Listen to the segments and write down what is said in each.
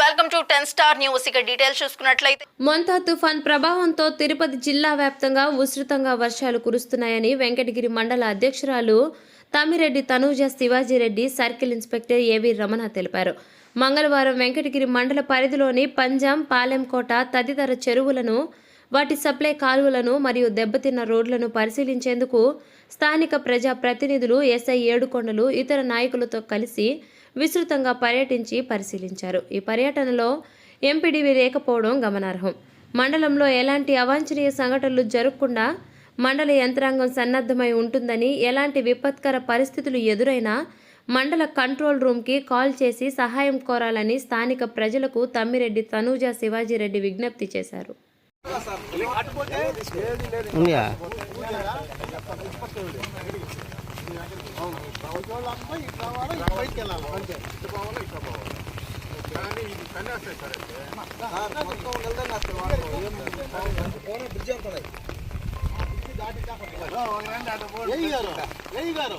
Welcome to ten star news. ఇక details చూసుకున్నట్లయితే మొంతా తుఫాన్ ప్రభావంతో తిరుపతి జిల్లా వ్యాప్తంగా ఉధృతంగా వర్షాలు కురుస్తున్నాయని వెంకటగిరి మండల అధ్యక్షురాలు Tammireddy Tanuja Shivajireddy circle inspector A V Ramana తెలిపారు. మంగళవారం వెంకటగిరి మండల పరిధిలోని పంజాం పాలెంకోట తదితర చెరువులను వాటి సప్లై కాలువలను మరియు దెబ్బతిన్న రోడ్లను పరిశీలించేందుకు స్థానిక ప్రజా ప్రతినిధులు ఎస్ఐ ఏడుకొండలు ఇతర నాయకులతో కలిసి విస్తృతంగా పర్యటించి పరిశీలించారు. ఈ పర్యటనలో ఎంపీడీవి లేకపోవడం గమనార్హం. మండలంలో ఎలాంటి అవాంఛనీయ సంఘటనలు జరగకుండా మండల యంత్రాంగం సన్నద్ధమై ఉంటుందని ఎలాంటి విపత్కర పరిస్థితులు ఎదురైనా మండల కంట్రోల్ రూమ్కి కాల్ చేసి సహాయం కోరాలని స్థానిక ప్రజలకు తమ్మిరెడ్డి తనూజ శివాజీరెడ్డి విజ్ఞప్తి చేశారు. ఉందా? దాటి దాటి గారు గారు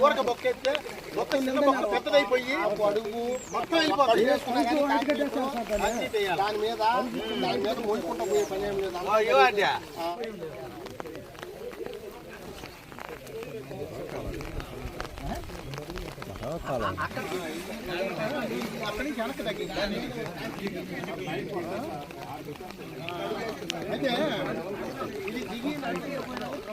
ఊరక బొక్కెత్తే మొత్తం చిన్న బొక్క పెద్దదైపోయి అడుగు మొత్తం అయిపోతుంది దాని మీద దాని మీద మోసుకుంటా పోయే పని ఏం లేదు అక్కడి నుంచి వెనక్కి తగ్గింది అయితే ఇది దిగి నడిచి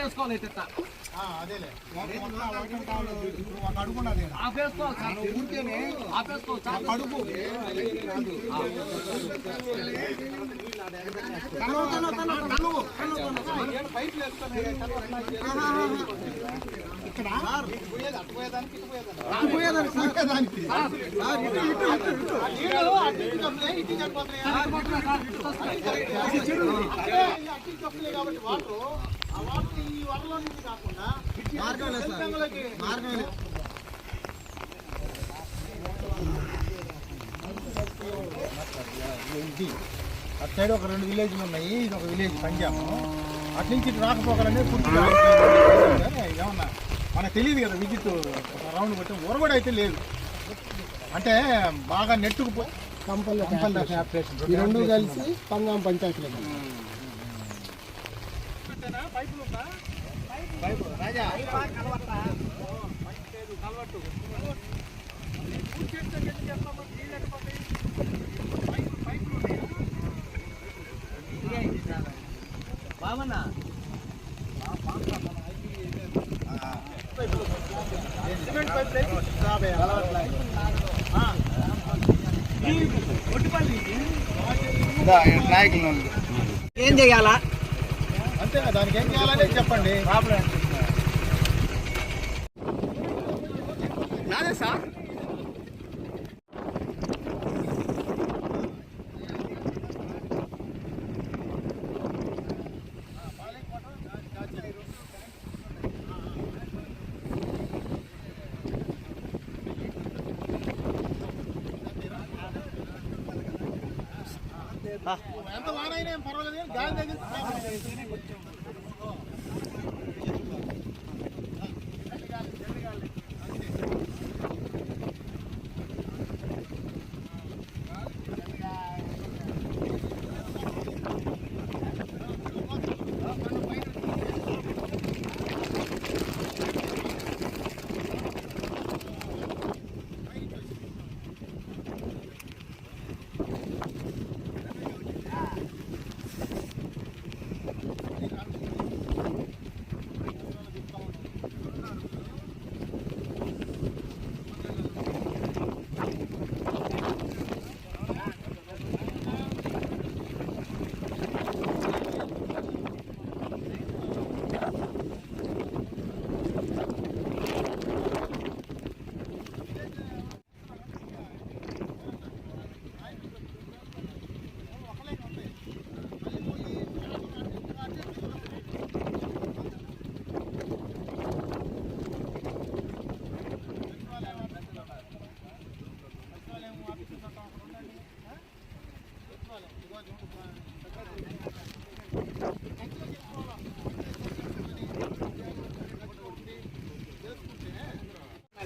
లేదు. ఒకటి ఇంకా అడుగునా మూడు అడుగులు వేసుకోవాలి ఇట్ట ఆ, అదేలే. ఆపేసుకోవాలి సార్ ఊరికేనే ఆపేసుకోవాలి సార్ అడుగు. ఇక్కడ ఇటు ఇటు, ఇటు, ఇటు, ఇటు వస్తున్నాయి, కాబట్టి వాటర్ ఆ వాటర్ ఈ వరలో నుంచి కాకుండా మార్గం లేదు మార్గం లేదు ఇది అటు సైడ్ ఒక రెండు విలేజ్లు ఉన్నాయి ఇది ఒక విలేజ్ పంజాబ్. అటు నుంచి ఇటు రాకపోకలనే పూర్తిగా. ఏమన్నా మనకు తెలియదు కదా విజిట్ రౌండ్ కొట్టి ఊరగొడ అయితే లేదు. అంటే బాగా నెట్టుకు ఈ రెండు కలిసి పంగాం పంచాయతీలో. రాజా. బావన్నా సిమెంట్ పైప్ లేసి యాభై అలవాట్లే. ఏం చేయాలా? అంతే దానికి ఏం చేయాలని చెప్పండి. నాదే సార్? ఎంత వానైనా ఏం పర్వాలేదు కానీ గాలి తగిలితే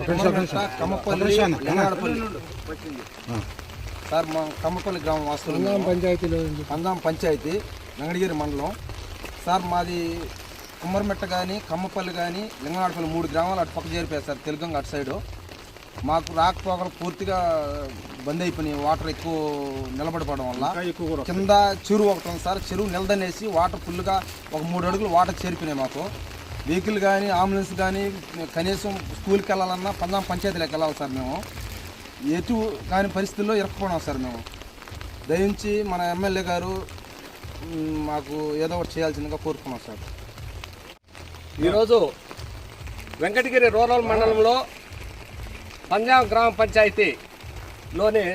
కమ్మపల్లి సార్ మా కమ్మపల్లి గ్రామం వాస్తులు పంచాయతీలో పందాం పంచాయతీ వెంకటగిరి మండలం. సార్ మాది కుమ్మరిమెట్ట కానీ కమ్మపల్లి కానీ లింగనాడపల్లి మూడు గ్రామాలు అటు పక్క చేరిపోయాయి సార్ తెలుగంగ అటు సైడు. మాకు రాకపోకలు పూర్తిగా బంద్ అయిపోయినాయి. వాటర్ ఎక్కువ నిలబడిపోవడం వల్ల. కింద చెరువు ఒకటి ఉంది సార్ చెరువు నిలదనేసి వాటర్ ఫుల్గా ఒక మూడు అడుగులు వాటర్ చేరిపోయినాయి మాకు. వెహికల్ కానీ అంబులెన్స్ కానీ కనీసం స్కూల్కి వెళ్ళాలన్నా పందాం పంచాయతీలోకి వెళ్ళాలి సార్ మేము. ఎటు కాని పరిస్థితుల్లో ఇరకపోవడం సార్ మేము. దయించి మన ఎమ్మెల్యే గారు మాకు ఏదో ఒకటి చేయాల్సిందిగా కోరుకున్నాం సార్. ఈరోజు వెంకటగిరి రూరల్ మండలంలో పంజాబ్ గ్రామ పంచాయతీలోని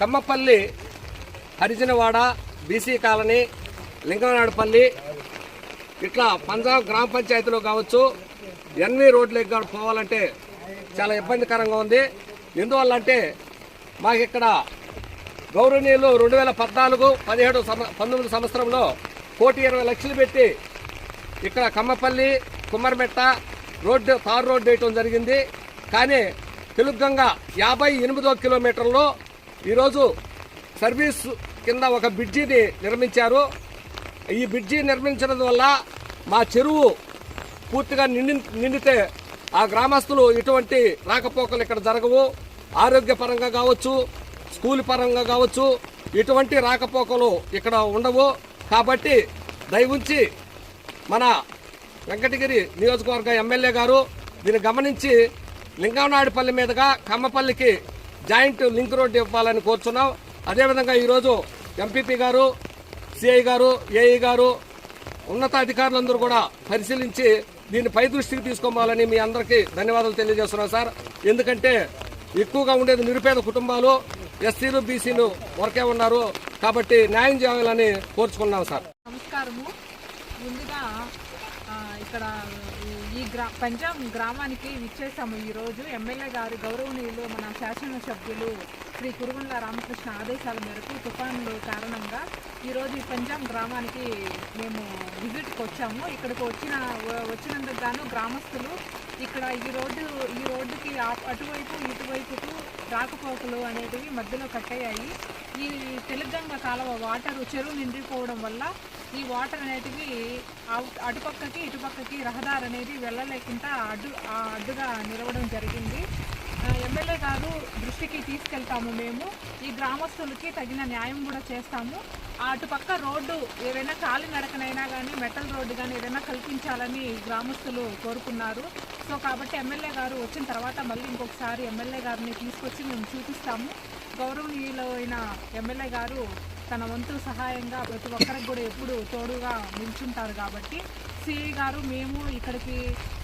Kammapalli Harijanawada B C colony Linganadupalli ఇట్లా పంజాబ్ గ్రామ పంచాయతీలో కావచ్చు ఎన్వి రోడ్లకి కూడా పోవాలంటే చాలా ఇబ్బందికరంగా ఉంది. ఎందువల్ల అంటే మాకు ఇక్కడ గౌరవనీయులు రెండు వేల పద్నాలుగు పదిహేడు సంవ పంతొమ్మిది సంవత్సరంలో కోటి ఇరవై లక్షలు పెట్టి ఇక్కడ కమ్మపల్లి కుమ్మరిమెట్ట రోడ్డు తారు రోడ్డు వేయటం జరిగింది. కానీ తెలుగంగా యాభై ఎనిమిదో కిలోమీటర్లో ఈరోజు సర్వీస్ కింద ఒక బ్రిడ్జిని నిర్మించారు. ఈ బ్రిడ్జి నిర్మించడం వల్ల మా చెరువు పూర్తిగా నిండి నిండితే ఆ గ్రామస్తులు ఇటువంటి రాకపోకలు ఇక్కడ జరగవు. ఆరోగ్యపరంగా కావచ్చు స్కూల్ పరంగా కావచ్చు ఇటువంటి రాకపోకలు ఇక్కడ ఉండవు. కాబట్టి దయవుంచి మన వెంకటగిరి నియోజకవర్గ ఎమ్మెల్యే గారు దీన్ని గమనించి లింగంనాయుడుపల్లి మీదుగా కమ్మపల్లికి జాయింట్ లింక్ రోడ్డు ఇవ్వాలని కోరుచున్నాం. అదేవిధంగా ఈరోజు ఎంపీపీ గారు సిఐ గారు ఏఈ గారు ఉన్నతాధికారులందరూ కూడా పరిశీలించి దీన్ని పై దృష్టికి తీసుకోవాలని మీ అందరికీ ధన్యవాదాలు తెలియజేస్తున్నాను సార్. ఎందుకంటే ఎక్కువగా ఉండేది నిరుపేద కుటుంబాలు ఎస్సీలు బీసీలు వరకే ఉన్నారు. కాబట్టి న్యాయం చేయాలని కోరుచుకున్నాం సార్. నమస్కారము. ముందుగా ఇక్కడ గ్రా పంజాబ్ గ్రామానికి విచ్చేసాము ఈరోజు. ఎమ్మెల్యే గారు గౌరవనీయులు మన శాసనసభ్యులు శ్రీ కురుగుండ్ల రామకృష్ణ ఆదేశాల మేరకు తుఫాన్లు కారణంగా ఈరోజు ఈ పంజాబ్ గ్రామానికి మేము విజిట్కి వచ్చాము ఇక్కడికి వచ్చిన వచ్చినందుకు గాను గ్రామస్తులు ఇక్కడ ఈ రోడ్డు ఈ రోడ్డుకి అటువైపు ఇటువైపుకు రాకపోకలు అనేటివి మధ్యలో కట్టయ్యాయి ఈ తెలుగంగ కాలువ వాటర్ చెరువు నిండిపోవడం వల్ల ఈ వాటర్ అనేటివి అటుపక్కకి ఇటుపక్కకి రహదారి అనేది వెళ్ళలేకుండా అడ్డు అడ్డుగా నిలవడం జరిగింది. ఎమ్మెల్యే గారు దృష్టికి తీసుకెళ్తాము మేము. ఈ గ్రామస్తులకి తగిన న్యాయం కూడా చేస్తాము. అటుపక్క రోడ్డు ఏదైనా కాలినడకనైనా కానీ మెటల్ రోడ్డు కానీ ఏదైనా కల్పించాలని గ్రామస్తులు కోరుకున్నారు. సో కాబట్టి ఎమ్మెల్యే గారు వచ్చిన తర్వాత మళ్ళీ ఇంకొకసారి ఎమ్మెల్యే గారిని తీసుకొచ్చి మేము చూపిస్తాము. గౌరవనీయులైన ఎమ్మెల్యే గారు తన వంతు సహాయంగా ప్రతి ఒక్కరికి కూడా ఎప్పుడు తోడుగా నిల్చుంటారు కాబట్టి సిఐ గారు మేము ఇక్కడికి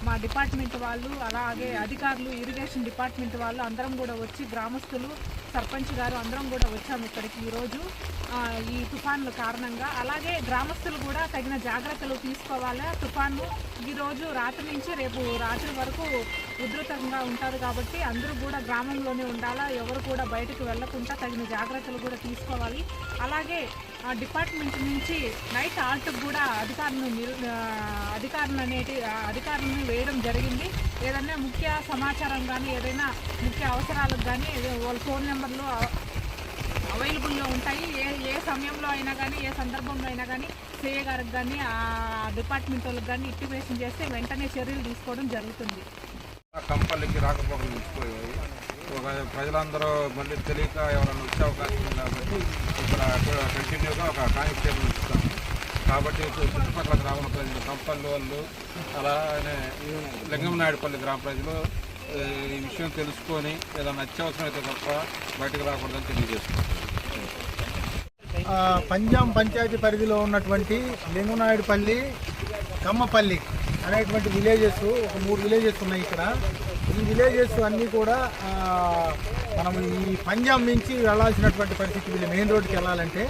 మా డిపార్ట్మెంట్ వాళ్ళు అలాగే అధికారులు ఇరిగేషన్ డిపార్ట్మెంట్ వాళ్ళు అందరం కూడా వచ్చి గ్రామస్తులు సర్పంచ్ గారు అందరం కూడా వచ్చాము ఇక్కడికి ఈరోజు. ఈ తుఫాన్ల కారణంగా. అలాగే గ్రామస్తులు కూడా తగిన జాగ్రత్తలు తీసుకోవాలి? తుఫాను ఈరోజు రాత్రి నుంచి రేపు రాత్రి వరకు ఉధృతంగా ఉంటుంది కాబట్టి అందరూ కూడా గ్రామంలోనే ఉండాలా? ఎవరు కూడా బయటకు వెళ్ళకుండా తగిన జాగ్రత్తలు కూడా తీసుకోవాలి. అలాగే ఆ డిపార్ట్మెంట్ నుంచి నైట్ ఆల్ట్కి కూడా అధికారులను అధికారులు అనేటి అధికారులను వేయడం జరిగింది. ఏదైనా ముఖ్య సమాచారం కానీ ఏదైనా ముఖ్య అవసరాలకు కానీ వాళ్ళ ఫోన్ నెంబర్లు అవైలబుల్లో ఉంటాయి. ఏ ఏ సమయంలో అయినా కానీ ఏ సందర్భంలో అయినా కానీ సిఏ గారికి కానీ ఆ డిపార్ట్మెంట్ వాళ్ళకి కానీ ఇంటిమేషన్ చేస్తే వెంటనే చర్యలు తీసుకోవడం జరుగుతుంది. కంపల్లికి రాకపోకలు నిలిచిపోయాయి ఒక ప్రజలందరూ మళ్ళీ తెలియక ఎవరైనా వచ్చే అవకాశం ఉంది కాబట్టి ఇక్కడ కంటిన్యూగా ఒక కానిస్టేబుల్ ఇస్తాము కాబట్టి చుట్టుపక్కల గ్రామ ప్రజలు కంపల్లి వాళ్ళు అలానే లింగంనాయుడుపల్లి గ్రామ ప్రజలు ఈ విషయం తెలుసుకొని ఏదైనా అత్యవసరం అయితే తప్ప బయటకు రాకూడదని తెలియజేస్తున్నాం. పంజాం పంచాయతీ పరిధిలో ఉన్నటువంటి లింగునాయుడుపల్లి కమ్మపల్లి అనేటువంటి విలేజెస్ ఒక మూడు విలేజెస్ ఉన్నాయి ఇక్కడ. ఈ విలేజెస్ అన్నీ కూడా మనం ఈ పంజాం నుంచి వెళ్ళాల్సినటువంటి పరిస్థితి వీళ్ళు మెయిన్ రోడ్కి వెళ్ళాలంటే.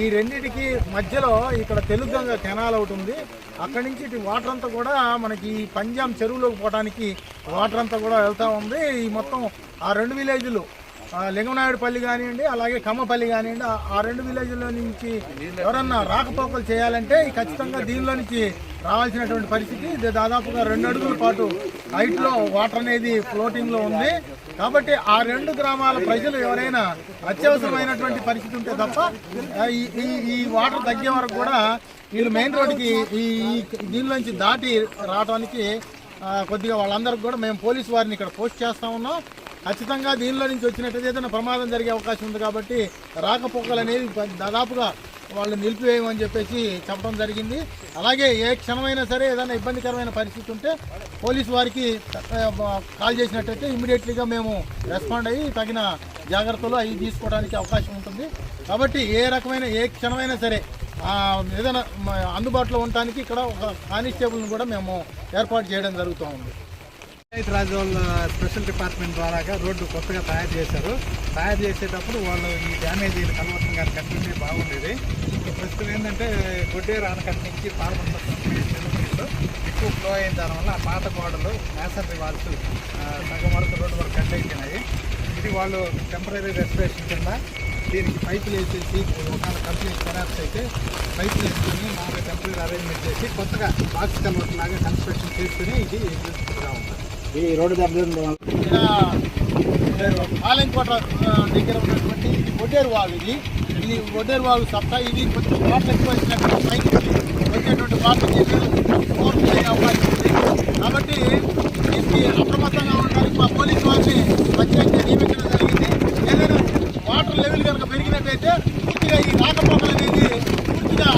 ఈ రెండింటికి మధ్యలో ఇక్కడ తెలుగంగ కెనాల్ ఒకటి ఉంది. అక్కడి నుంచి ఇటు వాటర్ అంతా కూడా మనకి ఈ పంజాం చెరువులోకి పోవడానికి వాటర్ అంతా కూడా వెళ్తూ ఉంది. ఈ మొత్తం ఆ రెండు విలేజ్లు లింగనాయుడుపల్లి కానివ్వండి అలాగే కమ్మపల్లి కానివ్వండి ఆ- రెండు విలేజ్ల నుంచి ఎవరన్నా రాకపోకలు చేయాలంటే ఖచ్చితంగా దీనిలో నుంచి రావాల్సినటువంటి పరిస్థితి. ఇది దాదాపుగా రెండు అడుగుల పాటు హైట్లో వాటర్ అనేది ఫ్లోటింగ్లో ఉంది. కాబట్టి ఆ రెండు గ్రామాల ప్రజలు ఎవరైనా అత్యవసరమైనటువంటి పరిస్థితి ఉంటే తప్ప ఈ ఈ- ఈ వాటర్ తగ్గే వరకు కూడా వీళ్ళు మెయిన్ రోడ్డుకి ఈ దీనిలోంచి దాటి రావడానికి కొద్దిగా వాళ్ళందరికి కూడా మేము పోలీసు వారిని ఇక్కడ పోస్ట్ చేస్తా ఉన్నాం. ఖచ్చితంగా దీనిలో నుంచి వచ్చినట్టయితే ఏదైనా ప్రమాదం జరిగే అవకాశం ఉంది కాబట్టి రాకపోకలు అనేది దాదాపుగా వాళ్ళు నిలిపివేయమని చెప్పేసి చెప్పడం జరిగింది. అలాగే ఏ క్షణమైనా సరే ఏదైనా ఇబ్బందికరమైన పరిస్థితి ఉంటే పోలీసు వారికి కాల్ చేసినట్టయితే ఇమ్మీడియట్లీగా మేము రెస్పాండ్ అయ్యి తగిన జాగ్రత్తలు అవి తీసుకోవడానికి అవకాశం ఉంటుంది. కాబట్టి ఏ రకమైన ఏ క్షణమైనా సరే ఏదైనా అందుబాటులో ఉండటానికి ఇక్కడ ఒక కానిస్టేబుల్ని కూడా మేము ఏర్పాటు చేయడం జరుగుతూ ఉంది. పంచాయతీ రాజ్ వాళ్ళ స్పెషల్ డిపార్ట్మెంట్ ద్వారాగా రోడ్డు కొత్తగా తయారు చేశారు. తయారు చేసేటప్పుడు వాళ్ళు ఈ డ్యామేజ్ కలవటం కానీ కట్టింది బాగుండేది. ప్రస్తుతం ఏంటంటే గొడ్డేరు ఆనకట్ట నుంచి పాల్గొంటున్న ఎక్కువ ఫ్లో అయిన దానివల్ల ఆ పాత గోడలు మేసరీ వాల్స్ సగం వరకు రోడ్డు వరకు కట్ అయిపోయినాయి. ఇది వాళ్ళు టెంపరీ రెస్టరేషన్ కింద దీనికి పైపులు వేసేసి ఒకవేళ కంపెనీ కొలాప్స్ అయితే పైపులు వేసుకొని మామూలుగా టెంపరీ అరేంజ్మెంట్ చేసి కొత్తగా బాక్స్ కన్వర్ట్ లాగా కన్స్ట్రక్షన్ చేసుకుని ఇది తీసుకుంటాము ఇది రోడ్డు దగ్గర పాలెంకోట దగ్గర ఉన్నటువంటి ఒడ్డేరు వాగు ఇది. ఇది ఒడ్డేరు వాగు సత్తా ఇది కొంచెం వాటర్ ఎక్కువ పైకి వాటర్ అవకాశం ఉంది. కాబట్టి దీనికి అప్రమత్తంగా ఉండడానికి మా పోలీసు నియమించడం జరిగింది. ఏదైనా వాటర్ లెవెల్ కనుక పెరిగినట్టయితే పూర్తిగా ఈ రాకపోకలు అనేది పూర్తిగా